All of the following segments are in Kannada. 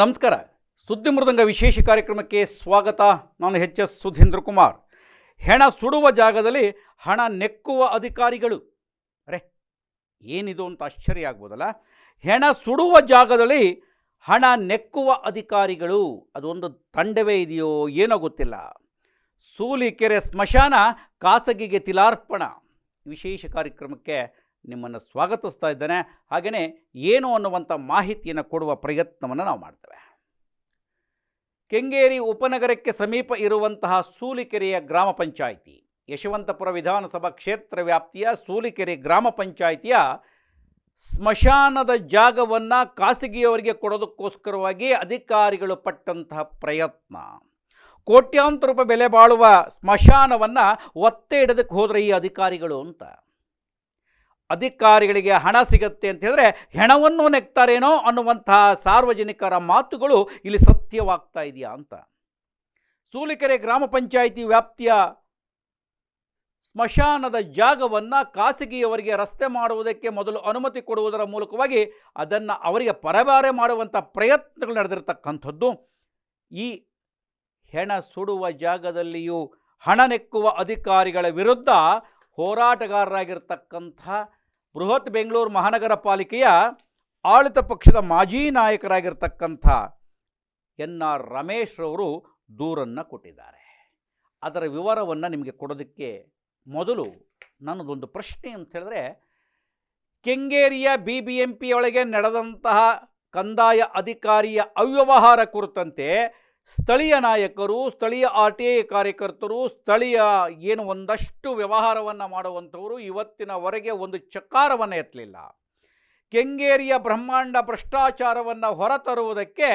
ನಮಸ್ಕಾರ. ಸುದ್ದಿ ಮೃದಂಗ ವಿಶೇಷ ಕಾರ್ಯಕ್ರಮಕ್ಕೆ ಸ್ವಾಗತ. ನಾನು ಎಚ್ ಎಸ್ ಸುಧೀಂದ್ರ ಕುಮಾರ್. ಹೆಣ ಸುಡುವ ಜಾಗದಲ್ಲಿ ಹಣ ನೆಕ್ಕುವ ಅಧಿಕಾರಿಗಳು. ಅರೆ, ಏನಿದು ಅಂತ ಆಶ್ಚರ್ಯ ಆಗ್ಬೋದಲ್ಲ? ಹೆಣ ಸುಡುವ ಜಾಗದಲ್ಲಿ ಹಣ ನೆಕ್ಕುವ ಅಧಿಕಾರಿಗಳು. ಅದೊಂದು ತಂಡವೇ ಇದೆಯೋ ಏನೋ ಗೊತ್ತಿಲ್ಲ. ಸೂಲಿಕೆರೆ ಸ್ಮಶಾನ ಖಾಸಗಿಗೆ ತಿಲಾರ್ಪಣ. ವಿಶೇಷ ಕಾರ್ಯಕ್ರಮಕ್ಕೆ ನಿಮ್ಮನ್ನು ಸ್ವಾಗತಿಸ್ತಾ ಇದ್ದೇನೆ. ಹಾಗೆಯೇ ಏನು ಅನ್ನುವಂಥ ಮಾಹಿತಿಯನ್ನು ಕೊಡುವ ಪ್ರಯತ್ನವನ್ನು ನಾವು ಮಾಡ್ತೇವೆ. ಕೆಂಗೇರಿ ಉಪನಗರಕ್ಕೆ ಸಮೀಪ ಇರುವಂತಹ ಸೂಲಿಕೆರೆಯ ಗ್ರಾಮ ಪಂಚಾಯಿತಿ, ಯಶವಂತಪುರ ವಿಧಾನಸಭಾ ಕ್ಷೇತ್ರ ವ್ಯಾಪ್ತಿಯ ಸೂಲಿಕೆರೆ ಗ್ರಾಮ ಪಂಚಾಯಿತಿಯ ಸ್ಮಶಾನದ ಜಾಗವನ್ನು ಖಾಸಗಿಯವರಿಗೆ ಕೊಡೋದಕ್ಕೋಸ್ಕರವಾಗಿ ಅಧಿಕಾರಿಗಳು ಪಟ್ಟಂತಹ ಪ್ರಯತ್ನ. ಕೋಟ್ಯಾಂತರ ರೂಪಾಯಿ ಬೆಲೆ ಬಾಳುವ ಸ್ಮಶಾನವನ್ನು ಒತ್ತೆ ಹಿಡಿದಕ್ಕೆ ಹೋದರೆ ಈ ಅಧಿಕಾರಿಗಳು ಅಂತ. ಅಧಿಕಾರಿಗಳಿಗೆ ಹಣ ಸಿಗತ್ತೆ ಅಂತ ಹೇಳಿದ್ರೆ ಹೆಣವನ್ನು ನೆಕ್ತಾರೇನೋ ಅನ್ನುವಂತಹ ಸಾರ್ವಜನಿಕರ ಮಾತುಗಳು ಇಲ್ಲಿ ಸತ್ಯವಾಗ್ತಾ ಇದೆಯಾ ಅಂತ. ಸೂಲಿಕೆರೆ ಗ್ರಾಮ ಪಂಚಾಯಿತಿ ವ್ಯಾಪ್ತಿಯ ಸ್ಮಶಾನದ ಜಾಗವನ್ನು ಖಾಸಗಿಯವರಿಗೆ ರಸ್ತೆ ಮಾಡುವುದಕ್ಕೆ ಮೊದಲು ಅನುಮತಿ ಕೊಡುವುದರ ಮೂಲಕವಾಗಿ ಅದನ್ನು ಅವರಿಗೆ ಪರಬಾರೆ ಮಾಡುವಂಥ ಪ್ರಯತ್ನಗಳು ನಡೆದಿರತಕ್ಕಂಥದ್ದು. ಈ ಹೆಣ ಸುಡುವ ಜಾಗದಲ್ಲಿಯೂ ಹಣ ನೆಕ್ಕುವ ಅಧಿಕಾರಿಗಳ ವಿರುದ್ಧ ಹೋರಾಟಗಾರರಾಗಿರ್ತಕ್ಕಂಥ ಬೃಹತ್ ಬೆಂಗಳೂರು ಮಹಾನಗರ ಪಾಲಿಕೆಯ ಆಳಿತ ಪಕ್ಷದ ಮಾಜಿ ನಾಯಕರಾಗಿರ್ತಕ್ಕಂಥ ಎನ್ ಆರ್ ರಮೇಶ್ ರವರು ದೂರನ್ನು ಕೊಟ್ಟಿದ್ದಾರೆ. ಅದರ ವಿವರವನ್ನು ನಿಮಗೆ ಕೊಡೋದಕ್ಕೆ ಮೊದಲು ನನ್ನದೊಂದು ಪ್ರಶ್ನೆ ಅಂತ ಹೇಳಿದ್ರೆ, ಕೆಂಗೇರಿಯ ಬಿ ಬಿ ಎಂ ಪಿ ಒಳಗೆ ನಡೆದಂತಹ ಕಂದಾಯ ಅಧಿಕಾರಿಯ ಅವ್ಯವಹಾರ ಕುರಿತಂತೆ ಸ್ಥಳೀಯ ನಾಯಕರು, ಸ್ಥಳೀಯ ಆರ್ ಟಿ ಐ ಕಾರ್ಯಕರ್ತರು, ಸ್ಥಳೀಯ ಏನು ಒಂದಷ್ಟು ವ್ಯವಹಾರವನ್ನು ಮಾಡುವಂಥವರು ಇವತ್ತಿನವರೆಗೆ ಒಂದು ಚಕಾರವನ್ನು ಎತ್ತಲಿಲ್ಲ. ಕೆಂಗೇರಿಯ ಬ್ರಹ್ಮಾಂಡ ಭ್ರಷ್ಟಾಚಾರವನ್ನು ಹೊರತರುವುದಕ್ಕೆ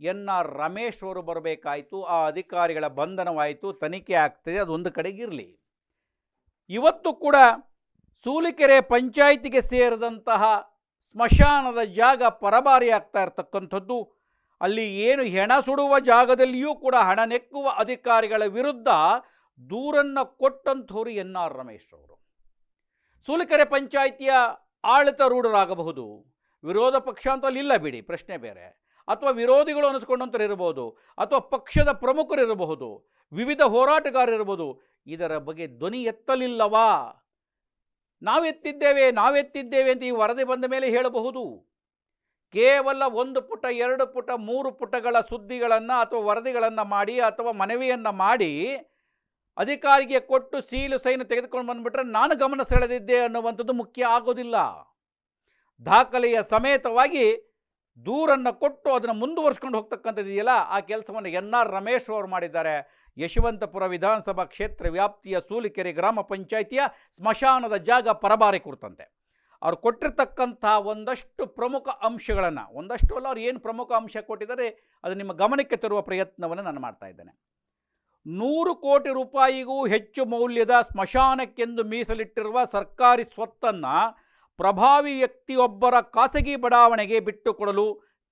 ಎನ್ ಆರ್ ರಮೇಶ್ ಅವರು ಬರಬೇಕಾಯಿತು, ಆ ಅಧಿಕಾರಿಗಳ ಬಂಧನವಾಯಿತು, ತನಿಖೆ ಆಗ್ತದೆ ಅದೊಂದು ಕಡೆಗಿರಲಿ ಇವತ್ತು ಕೂಡ ಸೂಲಿಕೆರೆ ಪಂಚಾಯಿತಿಗೆ ಸೇರಿದಂತಹ ಸ್ಮಶಾನದ ಜಾಗ ಪರಬಾರಿ ಆಗ್ತಾ ಇರ್ತಕ್ಕಂಥದ್ದು. ಅಲ್ಲಿ ಏನು ಹೆಣ ಸುಡುವ ಜಾಗದಲ್ಲಿಯೂ ಕೂಡ ಹಣ ನೆಕ್ಕುವ ಅಧಿಕಾರಿಗಳ ವಿರುದ್ಧ ದೂರನ್ನು ಕೊಟ್ಟಂಥವ್ರು ಎನ್ ಆರ್ ರಮೇಶ್ ಅವರು. ಸೂಲಿಕೆರೆ ಪಂಚಾಯಿತಿಯ ಆಡಳಿತಾರೂಢರಾಗಬಹುದು ವಿರೋಧ ಪಕ್ಷ ಅಂತ ಅಲ್ಲಿ ಇಲ್ಲ ಬಿಡಿ, ಪ್ರಶ್ನೆ ಬೇರೆ. ಅಥವಾ ವಿರೋಧಿಗಳು ಅನಿಸ್ಕೊಂಡಂಥರು ಇರಬಹುದು ಅಥವಾ ಪಕ್ಷದ ಪ್ರಮುಖರು ಇರಬಹುದು, ವಿವಿಧ ಹೋರಾಟಗಾರರಿರ್ಬೋದು ಇದರ ಬಗ್ಗೆ ಧ್ವನಿ ಎತ್ತಲಿಲ್ಲವಾ? ನಾವೆತ್ತಿದ್ದೇವೆ ನಾವೆತ್ತಿದ್ದೇವೆ ಅಂತ ಈ ವರದಿ ಬಂದ ಮೇಲೆ ಹೇಳಬಹುದು. ಕೇವಲ ಒಂದು ಪುಟ, ಎರಡು ಪುಟ, ಮೂರು ಪುಟಗಳ ಸುದ್ದಿಗಳನ್ನು ಅಥವಾ ವರದಿಗಳನ್ನು ಮಾಡಿ ಅಥವಾ ಮನವಿಯನ್ನು ಮಾಡಿ ಅಧಿಕಾರಿಗೆ ಕೊಟ್ಟು ಸೀಲು ಸೈನು ತೆಗೆದುಕೊಂಡು ಬಂದುಬಿಟ್ರೆ ನಾನು ಗಮನ ಸೆಳೆದಿದ್ದೆ ಅನ್ನುವಂಥದ್ದು ಮುಖ್ಯ ಆಗೋದಿಲ್ಲ. ದಾಖಲೆಯ ಸಮೇತವಾಗಿ ದೂರನ್ನು ಕೊಟ್ಟು ಅದನ್ನು ಮುಂದುವರ್ಸ್ಕೊಂಡು ಹೋಗ್ತಕ್ಕಂಥದ್ದಿದೆಯಲ್ಲ, ಆ ಕೆಲಸವನ್ನು ಎನ್ ಆರ್ ರಮೇಶ್ ಅವರು ಮಾಡಿದ್ದಾರೆ. ಯಶವಂತಪುರ ವಿಧಾನಸಭಾ ಕ್ಷೇತ್ರ ವ್ಯಾಪ್ತಿಯ ಸೂಲಿಕೆರೆ ಗ್ರಾಮ ಪಂಚಾಯಿತಿಯ ಸ್ಮಶಾನದ ಜಾಗ ಪರಬಾರಿ ಕುರಿತಂತೆ. ಅವ್ರು ಕೊಟ್ಟಿರ್ತಕ್ಕಂಥ ಒಂದಷ್ಟು ಪ್ರಮುಖ ಅಂಶಗಳನ್ನು, ಒಂದಷ್ಟು ಅಲ್ಲ, ಅವ್ರು ಏನು ಪ್ರಮುಖ ಅಂಶ ಕೊಟ್ಟಿದ್ದಾರೆ, ಅದು ನಿಮ್ಮ ಗಮನಕ್ಕೆ ತರುವ ಪ್ರಯತ್ನವನ್ನು ನಾನು ಮಾಡ್ತಾ ಇದ್ದೇನೆ. ನೂರು ಕೋಟಿ ರೂಪಾಯಿಗೂ ಹೆಚ್ಚು ಮೌಲ್ಯದ ಸ್ಮಶಾನಕ್ಕೆಂದು ಮೀಸಲಿಟ್ಟಿರುವ ಸರ್ಕಾರಿ ಸ್ವತ್ತನ್ನು ಪ್ರಭಾವಿ ವ್ಯಕ್ತಿಯೊಬ್ಬರ ಖಾಸಗಿ ಬಡಾವಣೆಗೆ ಬಿಟ್ಟುಕೊಡಲು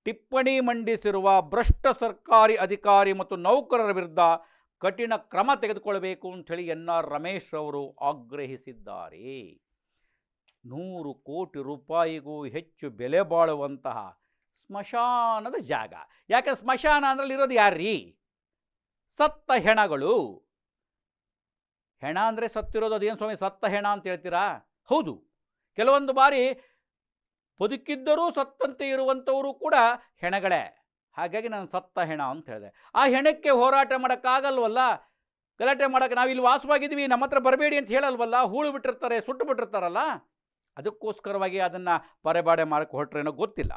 ಟಿಪ್ಪಣಿ ಮಂಡಿಸಿರುವ ಭ್ರಷ್ಟ ಸರ್ಕಾರಿ ಅಧಿಕಾರಿ ಮತ್ತು ನೌಕರರ ವಿರುದ್ಧ ಕಠಿಣ ಕ್ರಮ ತೆಗೆದುಕೊಳ್ಳಬೇಕು ಅಂಥೇಳಿ ಎನ್ ಆರ್ ರಮೇಶ್ ಅವರು ಆಗ್ರಹಿಸಿದ್ದಾರೆ. ನೂರು ಕೋಟಿ ರೂಪಾಯಿಗೂ ಹೆಚ್ಚು ಬೆಲೆ ಬಾಳುವಂತಹ ಸ್ಮಶಾನದ ಜಾಗ. ಯಾಕೆ ಸ್ಮಶಾನ ಅಂದ್ರೆ ಇರೋದು ಯಾರ್ರೀ? ಸತ್ತ ಹೆಣಗಳು. ಹೆಣ ಅಂದರೆ ಸತ್ತಿರೋದು ಅದೇನು ಸ್ವಾಮಿ ಸತ್ತ ಹೆಣ ಅಂತ ಹೇಳ್ತೀರಾ? ಹೌದು. ಕೆಲವೊಂದು ಬಾರಿ ಬದುಕಿದ್ದರೂ ಸತ್ತಂತೆ ಇರುವಂಥವರು ಕೂಡ ಹೆಣಗಳೇ. ಹಾಗಾಗಿ ನಾನು ಸತ್ತ ಹೆಣ ಅಂತ ಹೇಳಿದೆ. ಆ ಹೆಣಕ್ಕೆ ಹೋರಾಟ ಮಾಡೋಕ್ಕಾಗಲ್ವಲ್ಲ? ಗಲಾಟೆ ಮಾಡೋಕ್ಕೆ ನಾವು ಇಲ್ಲಿ ವಾಸವಾಗಿದ್ದೀವಿ, ನಮ್ಮ ಹತ್ರ ಬರಬೇಡಿ ಅಂತ ಹೇಳಲ್ವಲ್ಲ? ಹೂಳು ಬಿಟ್ಟಿರ್ತಾರೆ, ಸುಟ್ಟು ಬಿಟ್ಟಿರ್ತಾರಲ್ಲ? ಅದಕ್ಕೋಸ್ಕರವಾಗಿ ಅದನ್ನು ಪರೆಬಾಡೆ ಮಾಡಕ್ಕೆ ಹೊರಟ್ರೇನೋ ಗೊತ್ತಿಲ್ಲ.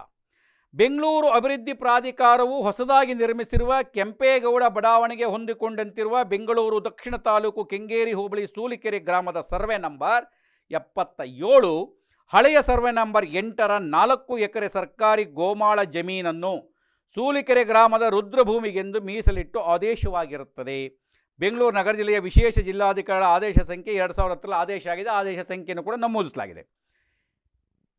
ಬೆಂಗಳೂರು ಅಭಿವೃದ್ಧಿ ಪ್ರಾಧಿಕಾರವು ಹೊಸದಾಗಿ ನಿರ್ಮಿಸಿರುವ ಕೆಂಪೇಗೌಡ ಬಡಾವಣೆಗೆ ಹೊಂದಿಕೊಂಡಂತಿರುವ ಬೆಂಗಳೂರು ದಕ್ಷಿಣ ತಾಲೂಕು ಕೆಂಗೇರಿ ಹೋಬಳಿ ಸೂಲಿಕೆರೆ ಗ್ರಾಮದ ಸರ್ವೆ ನಂಬರ್ ಎಪ್ಪತ್ತ ಏಳು ಹಳೆಯ ಸರ್ವೆ ನಂಬರ್ ಎಂಟರ ನಾಲ್ಕು ಎಕರೆ ಸರ್ಕಾರಿ ಗೋಮಾಳ ಜಮೀನನ್ನು ಸೂಲಿಕೆರೆ ಗ್ರಾಮದ ರುದ್ರಭೂಮಿಗೆಂದು ಮೀಸಲಿಟ್ಟು ಆದೇಶವಾಗಿರುತ್ತದೆ. ಬೆಂಗಳೂರು ನಗರ ಜಿಲ್ಲೆಯ ವಿಶೇಷ ಜಿಲ್ಲಾಧಿಕಾರಿಗಳ ಆದೇಶ ಸಂಖ್ಯೆ ಎರಡು ಸಾವಿರ ಹತ್ತರಲ್ಲಿ ಆದೇಶ ಆಗಿದೆ. ಆದೇಶ ಸಂಖ್ಯೆಯನ್ನು ಕೂಡ ನಮೂದಿಸಲಾಗಿದೆ.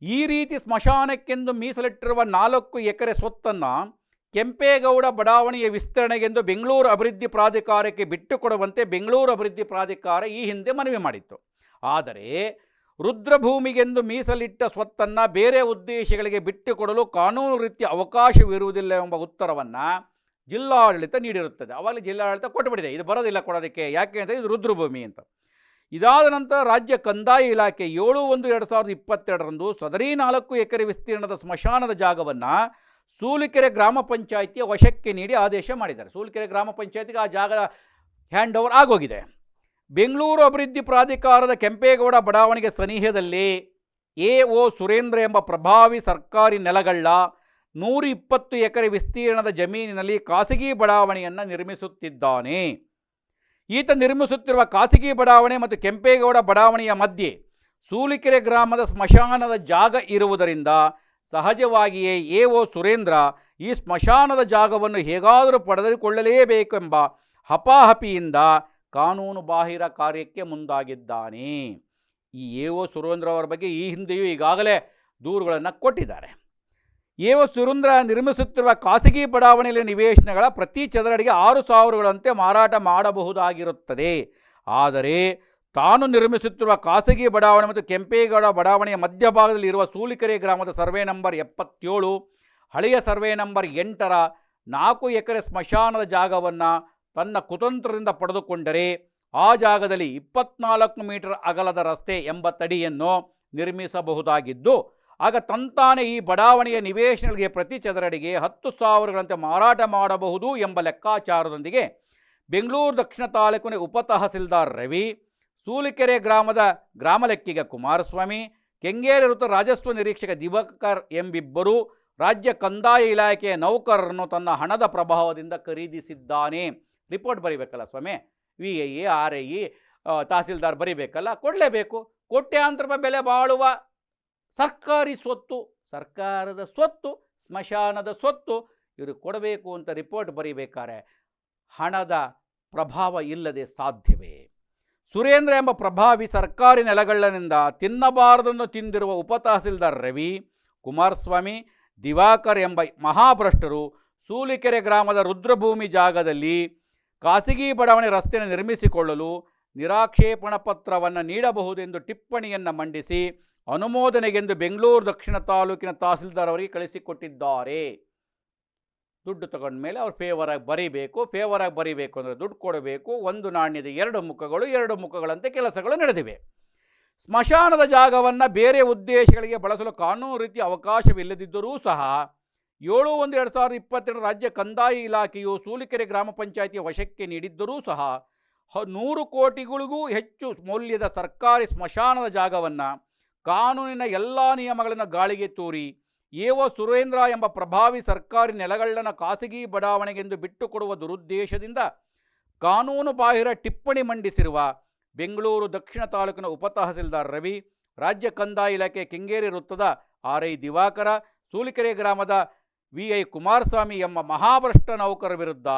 ಈ ರೀತಿ ಸ್ಮಶಾನಕ್ಕೆಂದು ಮೀಸಲಿಟ್ಟಿರುವ ನಾಲ್ಕು ಎಕರೆ ಸ್ವತ್ತನ್ನು ಕೆಂಪೇಗೌಡ ಬಡಾವಣೆಯ ವಿಸ್ತರಣೆಗೆಂದು ಬೆಂಗಳೂರು ಅಭಿವೃದ್ಧಿ ಪ್ರಾಧಿಕಾರಕ್ಕೆ ಬಿಟ್ಟುಕೊಡುವಂತೆ ಬೆಂಗಳೂರು ಅಭಿವೃದ್ಧಿ ಪ್ರಾಧಿಕಾರ ಈ ಹಿಂದೆ ಮನವಿ ಮಾಡಿತ್ತು. ಆದರೆ ರುದ್ರಭೂಮಿಗೆಂದು ಮೀಸಲಿಟ್ಟ ಸ್ವತ್ತನ್ನು ಬೇರೆ ಉದ್ದೇಶಗಳಿಗೆ ಬಿಟ್ಟುಕೊಡಲು ಕಾನೂನು ರೀತಿಯ ಅವಕಾಶವಿರುವುದಿಲ್ಲ ಎಂಬ ಉತ್ತರವನ್ನು ಜಿಲ್ಲಾಡಳಿತ ನೀಡಿರುತ್ತದೆ. ಅವಾಗ ಜಿಲ್ಲಾಡಳಿತ ಕೊಟ್ಟುಬಿಟ್ಟಿದೆ ಇದು ಬರೋದಿಲ್ಲ ಕೊಡೋದಕ್ಕೆ. ಯಾಕೆ ಅಂತ ಇದು ರುದ್ರಭೂಮಿ ಅಂತ. ಇದಾದ ನಂತರ ರಾಜ್ಯ ಕಂದಾಯ ಇಲಾಖೆ ಏಳು ಒಂದು ಎರಡು ಸಾವಿರದ ಇಪ್ಪತ್ತೆರಡರಂದು ಸದರಿ ನಾಲ್ಕು ಎಕರೆ ವಿಸ್ತೀರ್ಣದ ಸ್ಮಶಾನದ ಜಾಗವನ್ನು ಸೂಲಿಕೆರೆ ಗ್ರಾಮ ಪಂಚಾಯಿತಿಯ ವಶಕ್ಕೆ ನೀಡಿ ಆದೇಶ ಮಾಡಿದ್ದಾರೆ. ಸೂಲಿಕೆರೆ ಗ್ರಾಮ ಪಂಚಾಯತಿಗೆ ಆ ಜಾಗ ಹ್ಯಾಂಡ್ ಓವರ್ ಆಗೋಗಿದೆ. ಬೆಂಗಳೂರು ಅಭಿವೃದ್ಧಿ ಪ್ರಾಧಿಕಾರದ ಕೆಂಪೇಗೌಡ ಬಡಾವಣೆಗೆ ಸನಿಹದಲ್ಲಿ ಎ ಒ ಸುರೇಂದ್ರ ಎಂಬ ಪ್ರಭಾವಿ ಸರ್ಕಾರಿ ನೆಲಗಳ್ಳ ನೂರ ಇಪ್ಪತ್ತು ಎಕರೆ ವಿಸ್ತೀರ್ಣದ ಜಮೀನಿನಲ್ಲಿ ಖಾಸಗಿ ಬಡಾವಣೆಯನ್ನು ನಿರ್ಮಿಸುತ್ತಿದ್ದಾನೆ. ಈತ ನಿರ್ಮಿಸುತ್ತಿರುವ ಖಾಸಗಿ ಬಡಾವಣೆ ಮತ್ತು ಕೆಂಪೇಗೌಡ ಬಡಾವಣೆಯ ಮಧ್ಯೆ ಸೂಲಿಕೆರೆ ಗ್ರಾಮದ ಸ್ಮಶಾನದ ಜಾಗ ಇರುವುದರಿಂದ ಸಹಜವಾಗಿಯೇ ಎ ಒ ಸುರೇಂದ್ರ ಈ ಸ್ಮಶಾನದ ಜಾಗವನ್ನು ಹೇಗಾದರೂ ಪಡೆದುಕೊಳ್ಳಲೇಬೇಕೆಂಬ ಹಪಾಹಪಿಯಿಂದ ಕಾನೂನು ಬಾಹಿರ ಕಾರ್ಯಕ್ಕೆ ಮುಂದಾಗಿದ್ದಾನೆ. ಈ ಎ ಒ ಸುರೇಂದ್ರ ಅವರ ಬಗ್ಗೆ ಈ ಹಿಂದೆಯೂ ಈಗಾಗಲೇ ದೂರುಗಳನ್ನು ಕೊಟ್ಟಿದ್ದಾರೆ. ಸುರುಂದ್ರ ಸುರೇಂದ್ರ ನಿರ್ಮಿಸುತ್ತಿರುವ ಖಾಸಗಿ ಬಡಾವಣೆಯಲ್ಲಿ ನಿವೇಶನಗಳ ಪ್ರತಿ ಚದರಡಿಗೆ ಆರು ಸಾವಿರಗಳಂತೆ ಮಾರಾಟ ಮಾಡಬಹುದಾಗಿರುತ್ತದೆ. ಆದರೆ ತಾನು ನಿರ್ಮಿಸುತ್ತಿರುವ ಖಾಸಗಿ ಬಡಾವಣೆ ಮತ್ತು ಕೆಂಪೇಗೌಡ ಬಡಾವಣೆಯ ಮಧ್ಯಭಾಗದಲ್ಲಿ ಇರುವ ಸೂಲಿಕೆರೆ ಗ್ರಾಮದ ಸರ್ವೆ ನಂಬರ್ ಎಪ್ಪತ್ತೇಳು, ಹಳೆಯ ಸರ್ವೆ ನಂಬರ್ ಎಂಟರ ನಾಲ್ಕು ಎಕರೆ ಸ್ಮಶಾನದ ಜಾಗವನ್ನು ತನ್ನ ಕುತಂತ್ರದಿಂದ ಪಡೆದುಕೊಂಡರೆ ಆ ಜಾಗದಲ್ಲಿ ಇಪ್ಪತ್ನಾಲ್ಕು ಮೀಟರ್ ಅಗಲದ ರಸ್ತೆ ಎಂಬ ತಡಿಯನ್ನು ನಿರ್ಮಿಸಬಹುದಾಗಿದ್ದು ಆಗ ತಂತಾನೆ ಈ ಬಡಾವಣೆಯ ನಿವೇಶನಗಳಿಗೆ ಪ್ರತಿ ಚದರಡಿಗೆ ಹತ್ತು ಸಾವಿರಗಳಂತೆ ಮಾರಾಟ ಮಾಡಬಹುದು ಎಂಬ ಲೆಕ್ಕಾಚಾರದೊಂದಿಗೆ ಬೆಂಗಳೂರು ದಕ್ಷಿಣ ತಾಲೂಕಿನ ಉಪತಹಸೀಲ್ದಾರ್ ರವಿ, ಸೂಲಿಕೆರೆ ಗ್ರಾಮದ ಗ್ರಾಮ ಲೆಕ್ಕಿಗ ಕುಮಾರಸ್ವಾಮಿ, ಕೆಂಗೇರಿ ವೃತ್ತ ರಾಜಸ್ವ ನಿರೀಕ್ಷಕ ದಿವಾಕರ್ ಎಂಬಿಬ್ಬರು, ರಾಜ್ಯ ಕಂದಾಯ ಇಲಾಖೆಯ ನೌಕರರನ್ನು ತನ್ನ ಹಣದ ಪ್ರಭಾವದಿಂದ ಖರೀದಿಸಿದ್ದಾನೆ. ರಿಪೋರ್ಟ್ ಬರೀಬೇಕಲ್ಲ ಸ್ವಾಮಿ? V I E R I E tahsildar ಬರೀಬೇಕಲ್ಲ? ಕೊಡಲೇಬೇಕು. ಕೋಟ್ಯಾಂತರ ರೂಪಾಯಿ ಬೆಲೆ ಬಾಳುವ ಸರ್ಕಾರಿ ಸ್ವತ್ತು, ಸರ್ಕಾರದ ಸ್ವತ್ತು, ಸ್ಮಶಾನದ ಸ್ವತ್ತು ಇವರು ಕೊಡಬೇಕು ಅಂತ ರಿಪೋರ್ಟ್ ಬರೀಬೇಕಾರೆ ಹಣದ ಪ್ರಭಾವ ಇಲ್ಲದೆ ಸಾಧ್ಯವೇ? ಸುರೇಂದ್ರ ಎಂಬ ಪ್ರಭಾವಿ ಸರ್ಕಾರಿ ನೆಲಗಳ್ಳನಿಂದ ತಿನ್ನಬಾರದನ್ನು ತಿಂದಿರುವ ಉಪತಹಸೀಲ್ದಾರ್ ರವಿ, ಕುಮಾರಸ್ವಾಮಿ, ದಿವಾಕರ್ ಎಂಬ ಮಹಾಭ್ರಷ್ಟರು ಸೂಲಿಕೆರೆ ಗ್ರಾಮದ ರುದ್ರಭೂಮಿ ಜಾಗದಲ್ಲಿ ಖಾಸಗಿ ಬಡಾವಣೆ ರಸ್ತೆಯನ್ನು ನಿರ್ಮಿಸಿಕೊಳ್ಳಲು ನಿರಾಕ್ಷೇಪಣ ಪತ್ರವನ್ನು ನೀಡಬಹುದೆಂದು ಟಿಪ್ಪಣಿಯನ್ನು ಮಂಡಿಸಿ ಅನುಮೋದನೆಗೆಂದು ಬೆಂಗಳೂರು ದಕ್ಷಿಣ ತಾಲೂಕಿನ ತಹಸೀಲ್ದಾರ್ ಅವರಿಗೆ ಕಳಿಸಿಕೊಟ್ಟಿದ್ದಾರೆ. ದುಡ್ಡು ತಗೊಂಡ ಮೇಲೆ ಅವ್ರು ಫೇವರಾಗಿ ಬರೀಬೇಕು ಫೇವರಾಗಿ ಬರೀಬೇಕು ಅಂದರೆ ದುಡ್ಡು ಕೊಡಬೇಕು. ಒಂದು ನಾಣ್ಯದ ಎರಡು ಮುಖಗಳು, ಎರಡು ಮುಖಗಳಂತೆ ಕೆಲಸಗಳು ನಡೆದಿವೆ. ಸ್ಮಶಾನದ ಜಾಗವನ್ನು ಬೇರೆ ಉದ್ದೇಶಗಳಿಗೆ ಬಳಸಲು ಕಾನೂನು ರೀತಿ ಅವಕಾಶವಿಲ್ಲದಿದ್ದರೂ ಸಹ ಏಳು ಒಂದು ಎರಡು ಸಾವಿರದ ಇಪ್ಪತ್ತೆರಡು ರಾಜ್ಯ ಕಂದಾಯ ಇಲಾಖೆಯು ಸೂಲಿಕೆರೆ ಗ್ರಾಮ ಪಂಚಾಯಿತಿಯ ವಶಕ್ಕೆ ನೀಡಿದ್ದರೂ ಸಹ ನೂರು ಕೋಟಿಗಳಿಗೂ ಹೆಚ್ಚು ಮೌಲ್ಯದ ಸರ್ಕಾರಿ ಸ್ಮಶಾನದ ಜಾಗವನ್ನು ಕಾನೂನಿನ ಎಲ್ಲ ನಿಯಮಗಳನ್ನು ಗಾಳಿಗೆ ತೂರಿ, ಏವ ಸುರೇಂದ್ರ ಎಂಬ ಪ್ರಭಾವಿ ಸರ್ಕಾರಿ ನೆಲಗಳ್ಳನ ಖಾಸಗಿ ಬಡಾವಣೆಗೆಂದು ಬಿಟ್ಟುಕೊಡುವ ದುರುದ್ದೇಶದಿಂದ ಕಾನೂನು ಬಾಹಿರ ಟಿಪ್ಪಣಿ ಮಂಡಿಸಿರುವ ಬೆಂಗಳೂರು ದಕ್ಷಿಣ ತಾಲೂಕಿನ ಉಪತಹಸೀಲ್ದಾರ್ ರವಿ, ರಾಜ್ಯ ಕಂದಾಯ ಇಲಾಖೆ ಕೆಂಗೇರಿ ವೃತ್ತದ ಆರ್ ದಿವಾಕರ, ಸೂಲಿಕೆರೆ ಗ್ರಾಮದ ವಿ ಐ ಕುಮಾರಸ್ವಾಮಿ ಎಂಬ ಮಹಾಭ್ರಷ್ಟ ನೌಕರ ವಿರುದ್ಧ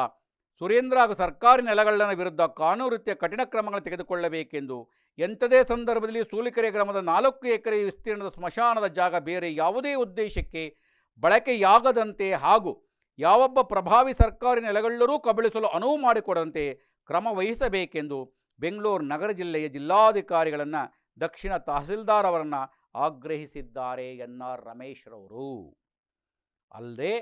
ಸುರೇಂದ್ರ ಹಾಗೂ ಸರ್ಕಾರಿ ನೆಲಗಳ್ಳನ ವಿರುದ್ಧ ಕಾನೂನು ರೀತಿಯ ಕಠಿಣ ಕ್ರಮಗಳನ್ನು ತೆಗೆದುಕೊಳ್ಳಬೇಕೆಂದು ಎಂಥದೇ ಸಂದರ್ಭದಲ್ಲಿ ಸೂಲಿಕೆರೆ ಗ್ರಾಮದ ನಾಲ್ಕು ಎಕರೆ ವಿಸ್ತೀರ್ಣದ ಸ್ಮಶಾನದ ಜಾಗ ಬೇರೆ ಯಾವುದೇ ಉದ್ದೇಶಕ್ಕೆ ಬಳಕೆಯಾಗದಂತೆ ಹಾಗೂ ಯಾವೊಬ್ಬ ಪ್ರಭಾವಿ ಸರ್ಕಾರಿ ನೆಲೆಗಳೆಲ್ಲರೂ ಕಬಳಿಸಲು ಅನುವು ಮಾಡಿಕೊಡದಂತೆ ಕ್ರಮ ವಹಿಸಬೇಕೆಂದು ಬೆಂಗಳೂರು ನಗರ ಜಿಲ್ಲೆಯ ಜಿಲ್ಲಾಧಿಕಾರಿಗಳನ್ನು ದಕ್ಷಿಣ ತಹಸೀಲ್ದಾರ್ ಅವರನ್ನು ಆಗ್ರಹಿಸಿದ್ದಾರೆ ಎನ್ ಆರ್ ರಮೇಶ್ರವರು ಅಲ್ಲದೆ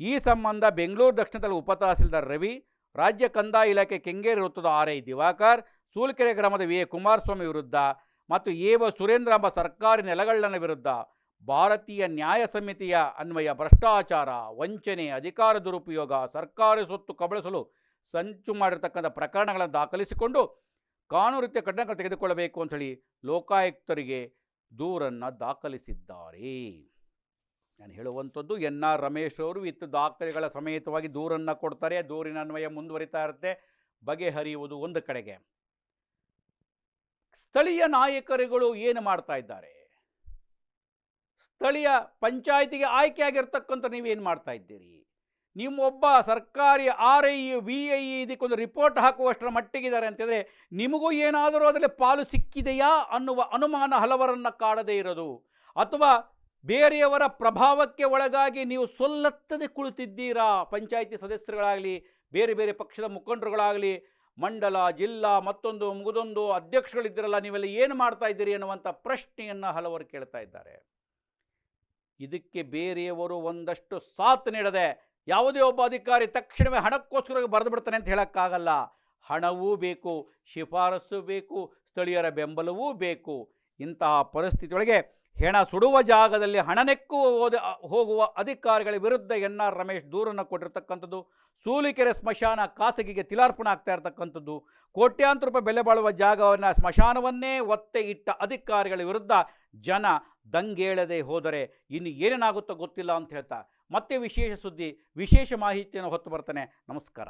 ಈ ಸಂಬಂಧ ಬೆಂಗಳೂರು ದಕ್ಷಿಣದಲ್ಲಿ ಉಪತಹಸೀಲ್ದಾರ್ ರವಿ, ರಾಜ್ಯ ಕಂದಾಯ ಇಲಾಖೆ ಕೆಂಗೇರಿ ವೃತ್ತದ ಆರ್ ಐ ದಿವಾಕರ್ ಸೂಲ್ಕೆರೆ ಗ್ರಾಮದ ವಿ ಎ ಕುಮಾರಸ್ವಾಮಿ ವಿರುದ್ಧ ಮತ್ತು ಎ ವ ಸುರೇಂದ್ರ ಎಂಬ ಸರ್ಕಾರಿ ನೆಲಗಳ್ಳನ ವಿರುದ್ಧ ಭಾರತೀಯ ನ್ಯಾಯ ಸಮಿತಿಯ ಅನ್ವಯ ಭ್ರಷ್ಟಾಚಾರ ವಂಚನೆ ಅಧಿಕಾರ ದುರುಪಯೋಗ ಸರ್ಕಾರಿ ಸೊತ್ತು ಕಬಳಿಸಲು ಸಂಚು ಮಾಡಿರ್ತಕ್ಕಂಥ ಪ್ರಕರಣಗಳನ್ನು ದಾಖಲಿಸಿಕೊಂಡು ಕಾನೂನು ರೀತಿಯ ಕಠಿಣ ತೆಗೆದುಕೊಳ್ಳಬೇಕು ಅಂಥೇಳಿ ಲೋಕಾಯುಕ್ತರಿಗೆ ದೂರನ್ನು ದಾಖಲಿಸಿದ್ದಾರೆ. ನಾನು ಹೇಳುವಂಥದ್ದು ಎನ್ ಆರ್ ರಮೇಶ್ ಅವರು ಇತ್ತು ದಾಖಲೆಗಳ ಸಮೇತವಾಗಿ ದೂರನ್ನು ಕೊಡ್ತಾರೆ. ದೂರಿನ ಅನ್ವಯ ಮುಂದುವರಿತಾ ಇರುತ್ತೆ. ಬಗೆಹರಿಯುವುದು ಒಂದು ಕಡೆಗೆ. ಸ್ಥಳೀಯ ನಾಯಕರುಗಳು ಏನು ಮಾಡ್ತಾ ಇದ್ದಾರೆ? ಸ್ಥಳೀಯ ಪಂಚಾಯಿತಿಗೆ ಆಯ್ಕೆಯಾಗಿರ್ತಕ್ಕಂಥ ನೀವೇನು ಮಾಡ್ತಾ ಇದ್ದೀರಿ? ನಿಮ್ಮೊಬ್ಬ ಸರ್ಕಾರಿ ಆರ್ ಐ ವಿ ಐ ಇದಕ್ಕೊಂದು ರಿಪೋರ್ಟ್ ಹಾಕುವಷ್ಟರ ಮಟ್ಟಿಗಿದ್ದಾರೆ ಅಂತಂದರೆ ನಿಮಗೂ ಏನಾದರೂ ಅದರಲ್ಲಿ ಪಾಲು ಸಿಕ್ಕಿದೆಯಾ ಅನ್ನುವ ಅನುಮಾನ ಹಲವರನ್ನು ಕಾಡದೇ ಇರೋದು. ಅಥವಾ ಬೇರೆಯವರ ಪ್ರಭಾವಕ್ಕೆ ಒಳಗಾಗಿ ನೀವು ಸೊಲ್ಲತ್ತದೆ ಕುಳಿತಿದ್ದೀರಾ? ಪಂಚಾಯಿತಿ ಸದಸ್ಯರುಗಳಾಗಲಿ, ಬೇರೆ ಬೇರೆ ಪಕ್ಷದ ಮುಖಂಡರುಗಳಾಗಲಿ ಮಂಡಲ, ಜಿಲ್ಲಾ, ಮತ್ತೊಂದು ಮುಗಿದೊಂದು ಅಧ್ಯಕ್ಷಗಳಿದ್ದೀರಲ್ಲ ನೀವೆಲ್ಲ ಏನು ಮಾಡ್ತಾ ಇದ್ದೀರಿ ಅನ್ನುವಂಥ ಪ್ರಶ್ನೆಯನ್ನು ಹಲವರು ಕೇಳ್ತಾ ಇದ್ದಾರೆ. ಇದಕ್ಕೆ ಬೇರೆಯವರು ಒಂದಷ್ಟು ಸಾಥ್ ನೀಡದೆ ಯಾವುದೇ ಒಬ್ಬ ಅಧಿಕಾರಿ ತಕ್ಷಣವೇ ಹಣಕ್ಕೋಸ್ಕರ ಬರೆದು ಬಿಡ್ತಾನೆ ಅಂತ ಹೇಳೋಕ್ಕಾಗಲ್ಲ. ಹಣವೂ ಬೇಕು, ಶಿಫಾರಸ್ಸು ಬೇಕು, ಸ್ಥಳೀಯರ ಬೆಂಬಲವೂ ಬೇಕು. ಇಂತಹ ಪರಿಸ್ಥಿತಿಯೊಳಗೆ ಹೆಣ ಸುಡುವ ಜಾಗದಲ್ಲಿ ಹಣನೆಕ್ಕು ಹೋದ, ಹೋಗುವ ಅಧಿಕಾರಿಗಳ ವಿರುದ್ಧ ಎನ್ ಆರ್ ರಮೇಶ್ ದೂರನ್ನು ಕೊಟ್ಟಿರ್ತಕ್ಕಂಥದ್ದು, ಸೂಲಿಕೆರೆ ಸ್ಮಶಾನ ಖಾಸಗಿಗೆ ತಿಲಾರ್ಪಣೆ ಆಗ್ತಾ ಇರತಕ್ಕಂಥದ್ದು, ಕೋಟ್ಯಾಂತರ ರೂಪಾಯಿ ಬೆಲೆ ಬಾಳುವ ಜಾಗವನ್ನು ಸ್ಮಶಾನವನ್ನೇ ಒತ್ತೆ ಇಟ್ಟ ಅಧಿಕಾರಿಗಳ ವಿರುದ್ಧ ಜನ ದಂಗೇಳದೆ ಹೋದರೆ ಇನ್ನು ಏನೇನಾಗುತ್ತೋ ಗೊತ್ತಿಲ್ಲ ಅಂತ ಹೇಳ್ತಾ, ಮತ್ತೆ ವಿಶೇಷ ಸುದ್ದಿ, ವಿಶೇಷ ಮಾಹಿತಿಯನ್ನು ಹೊತ್ತು ಬರ್ತಾನೆ. ನಮಸ್ಕಾರ.